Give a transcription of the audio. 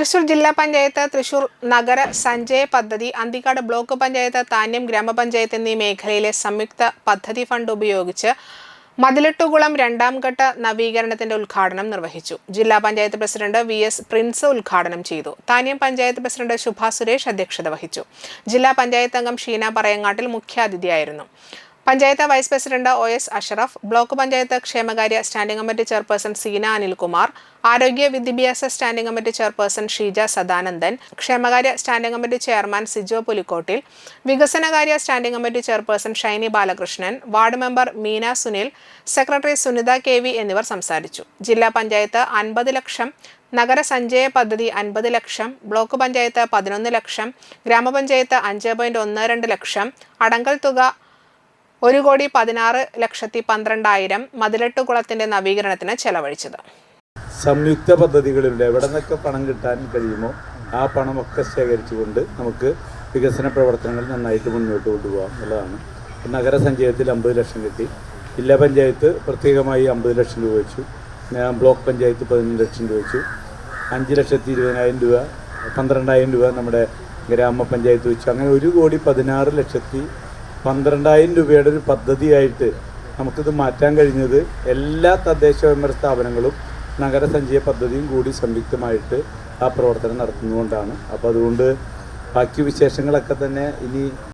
തൃശൂർ ജില്ലാ പഞ്ചായത്ത് തൃശൂർ നഗര സഞ്ചയ പദ്ധതി അന്തിക്കാട് ബ്ലോക്ക് പഞ്ചായത്ത് താന്യം ഗ്രാമപഞ്ചായത്ത് എന്നീ മേഖലയിലെ സംയുക്ത പദ്ധതി ഫണ്ട് ഉപയോഗിച്ച് മതിലിട്ടുകുളം രണ്ടാം ഘട്ട നവീകരണത്തിന്റെ ഉദ്ഘാടനം നിർവഹിച്ചു. ജില്ലാ panchayat president V S Prince ഉദ്ഘാടനം ചെയ്തു. താനിയം പഞ്ചായത്ത് പ്രസിഡന്റ് ശുഭ സുരേഷ് അധ്യക്ഷത വഹിച്ചു. ജില്ലാ പഞ്ചായത്ത് അംഗം Sheena Parayangattil മുഖ്യാതിഥിയായിരുന്നു. Panchayat vice president O S Asharaf block panchayat ക്ഷേമകാര്യ standing committee chairperson Seena Anilkumar ആരോഗ്യ വിദ്യാഭ്യാസ standing committee chairperson Sheeja Sadanandan ക്ഷേമകാര്യ standing committee chairman Sijo Pulikkottil വികസനകാര്യ standing committee chairperson Shiny Balakrishnan ward member Meena Sunil secretary Sunitha K V എന്നിവർ സംസാരിച്ചു. ജില്ലാ പഞ്ചായത്ത് അൻപത് ലക്ഷം നഗരസഞ്ചയ പദ്ധതി അൻപത് ലക്ഷം ബ്ലോക്ക് പഞ്ചായത്ത് പതിനൊന്ന് ലക്ഷം ഗ്രാമപഞ്ചായത്ത് അഞ്ച് പോയിന്റ് ഒന്ന് രണ്ട് ലക്ഷം അടങ്കൽ തുക ഒരു കോടി പതിനാറ് ലക്ഷത്തി പന്ത്രണ്ടായിരം മതിലെട്ട് കുളത്തിന്റെ നവീകരണത്തിന് ചെലവഴിച്ചത്. സംയുക്ത പദ്ധതികളിലൂടെ എവിടെ നിന്നൊക്കെ പണം കിട്ടാൻ കഴിയുമോ ആ പണമൊക്കെ ശേഖരിച്ചുകൊണ്ട് നമുക്ക് വികസന പ്രവർത്തനങ്ങൾ നന്നായിട്ട് മുന്നോട്ട് കൊണ്ടുപോകാം എന്നുള്ളതാണ്. നഗരസഞ്ചയത്തിൽ അമ്പത് ലക്ഷം കിട്ടി. ജില്ലാ പഞ്ചായത്ത് പ്രത്യേകമായി അമ്പത് ലക്ഷം രൂപ വെച്ചു. ബ്ലോക്ക് പഞ്ചായത്ത് പതിനഞ്ച് ലക്ഷം രൂപ വെച്ചു. അഞ്ച് ലക്ഷത്തി ഇരുപതിനായിരം രൂപ പന്ത്രണ്ടായിരം രൂപ നമ്മുടെ ഗ്രാമപഞ്ചായത്ത് വെച്ചു. അങ്ങനെ ഒരു കോടി പതിനാറ് ലക്ഷത്തി പന്ത്രണ്ടായിരം രൂപയുടെ ഒരു പദ്ധതിയായിട്ട് നമുക്കിത് മാറ്റാൻ കഴിഞ്ഞത് എല്ലാ തദ്ദേശ സ്വയംഭരണ സ്ഥാപനങ്ങളും നഗരസഞ്ചയ പദ്ധതിയും കൂടി സംയുക്തമായിട്ട് ആ പ്രവർത്തനം നടത്തുന്നതുകൊണ്ടാണ്. അപ്പോൾ അതുകൊണ്ട് ബാക്കി വിശേഷങ്ങളൊക്കെ തന്നെ ഇനി